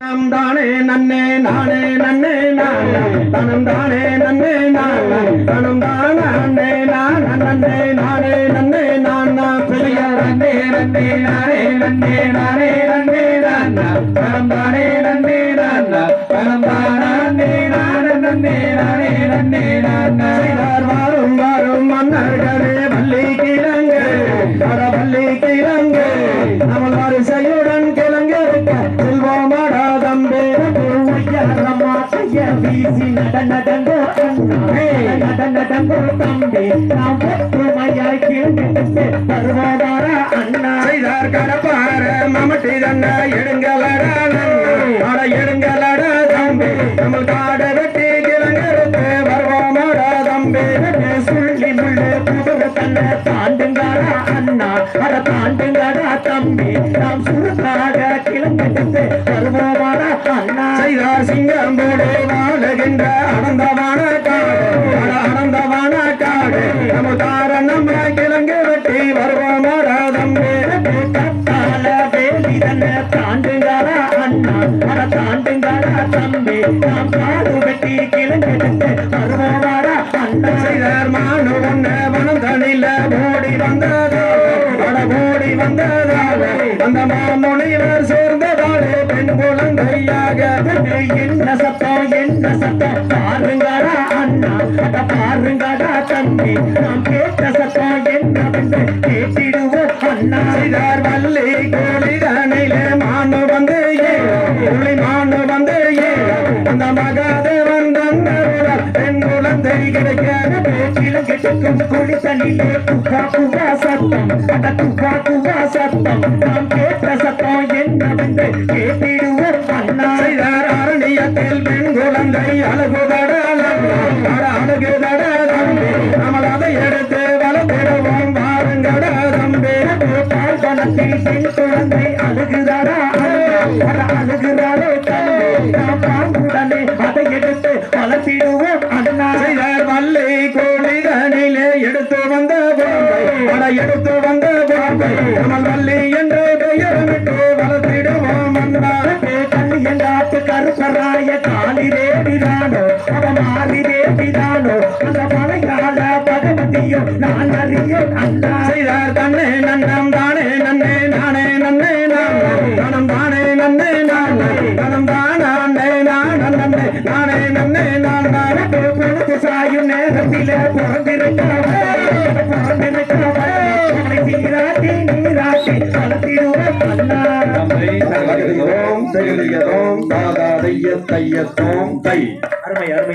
தனம் தானே நன்னே நானே நன்னே நானா. தனம் தானே நன்னே நானா. தனம் தானே நன்னே நானா நன்னே நானே நன்னே நானா பெரிய நன்னே நன்னே நானே நன்னே நானே நன்னே நானா தனம் தானே நன்னே நானா தனம் தானே நானே நன்னே நானே நன்னே நானா வீசி நட அண்ணா தம்பி. நாம் ஒற்றுமையாய் கீழ்ந்து பருவதார அண்ணா செய்தார் கடப்பார மமட்டி அட தம்பி நம்ம காட வெட்டி தம்பி சொல்லி முள்ளு புதுவு தன்னை அண்ணா அட நாம் சுருக்காக கிளம்பிட்டு பருவதார அண்ணா. செய்தார் சிங்கம் போடு வாழுகின்ற அனந்தமான காடு. அனந்தமான காடு. நம்ம தார நம்ம கிழங்கு வெட்டி வருவோமாடா தம்பி. கத்தால வேலி தன்னை தாண்டுங்காரா அண்ணா. அட தாண்டுங்காரா தம்பி நாம் காடு வெட்டி கிளம்பிட்டு பருவதார அண்ணா. செய்தார் மானு ஒண்ணு வனம் தனில ஓடி வந்ததோ. வந்ததாலே அந்த மாமுனிவர் சேர்ந்ததாலே பெண் குழந்தையாக. என்ன சத்தம் என்ன சத்தம்? பாருங்கடா அண்ணா பாருங்கடா தம்பி. நாம் கேட்ட சத்தம் என்ன கேட்டிடுவோம் அண்ணா. செய்தார் வள்ளி கோழி மானு வந்து ஏ மானு வந்து ஏ அந்த மகன் பெண் குழந்தை கிடைக்காத பேச்சிலும் கெட்டுக்கும் குழி தண்ணிலே துக்கா குவா சத்தம். அட துக்கா குவா சத்தம். நாம் கேட்ட சத்தம் என்னவென்று கேட்டிடுவோம் அரணியத்தில் பெண் குழந்தை அதை எடுத்து வளர்த்திடுவோம் பால் பணத்தில் பெண் குழந்தை பாம்புடனே அதை எடுத்து வளர்த்திடுவோம். எடுத்து வந்த பாம்பை நம்மள் வள்ளி என்று பெயரமிட்டு வளர்த்திடுவோம் அண்ணா கண்ணி எங்காத்து கருப்பராய காலி தேவிதானோ அவன் மாறி தேவிதானோ அந்த மலையாள பகவதியோ நான் அறிய அண்ணா செய்தார் தன்னே நன்னம் தானே நன்னே நானே நன்னே நான் தனம் தானே நன்னே நான் தனம் தானே நானே நன்னே நானே நன்னே நானே பொழுது சாயும் நேரத்திலே பிறந்திருக்கிறேன் தகதியோம் தாதாதைய தாதா தைய தையத்தோம் தை அருமை அருமை.